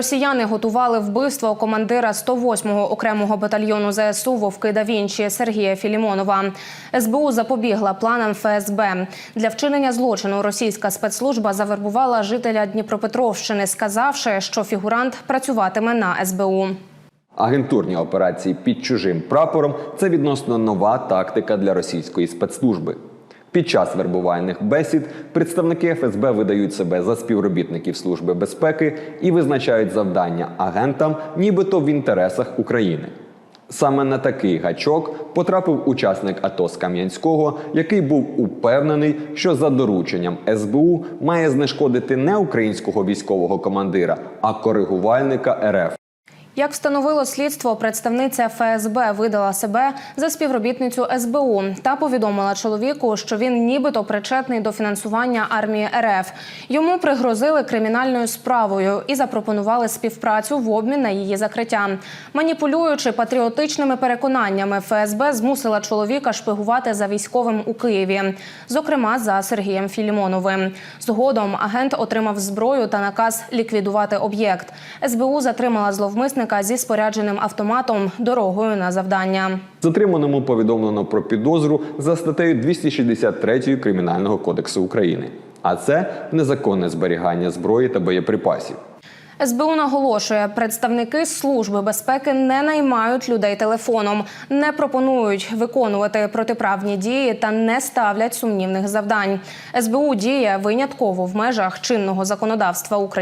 Росіяни готували вбивство командира 108-го окремого батальйону ЗСУ Вовки да Вінчі Сергія Філімонова. СБУ запобігла планам ФСБ. Для вчинення злочину російська спецслужба завербувала жителя Дніпропетровщини, сказавши, що фігурант працюватиме на СБУ. Агентурні операції під чужим прапором це відносно нова тактика для російської спецслужби. Під час вербувальних бесід представники ФСБ видають себе за співробітників Служби безпеки і визначають завдання агентам, нібито в інтересах України. Саме на такий гачок потрапив учасник АТО з Кам'янського, який був упевнений, що за дорученням СБУ має знешкодити не українського військового командира, а коригувальника РФ. Як встановило слідство, представниця ФСБ видала себе за співробітницю СБУ та повідомила чоловіку, що він нібито причетний до фінансування армії РФ. Йому пригрозили кримінальною справою і запропонували співпрацю в обмін на її закриття. Маніпулюючи патріотичними переконаннями, ФСБ змусила чоловіка шпигувати за військовим у Києві, зокрема за Сергієм Філімоновим. Згодом агент отримав зброю та наказ ліквідувати об'єкт. СБУ затримала зловмисника зі спорядженим автоматом дорогою на завдання. Затриманому повідомлено про підозру за статтею 263 Кримінального кодексу України. А це незаконне зберігання зброї та боєприпасів. СБУ наголошує, представники служби безпеки не наймають людей телефоном, не пропонують виконувати протиправні дії та не ставлять сумнівних завдань. СБУ діє винятково в межах чинного законодавства України.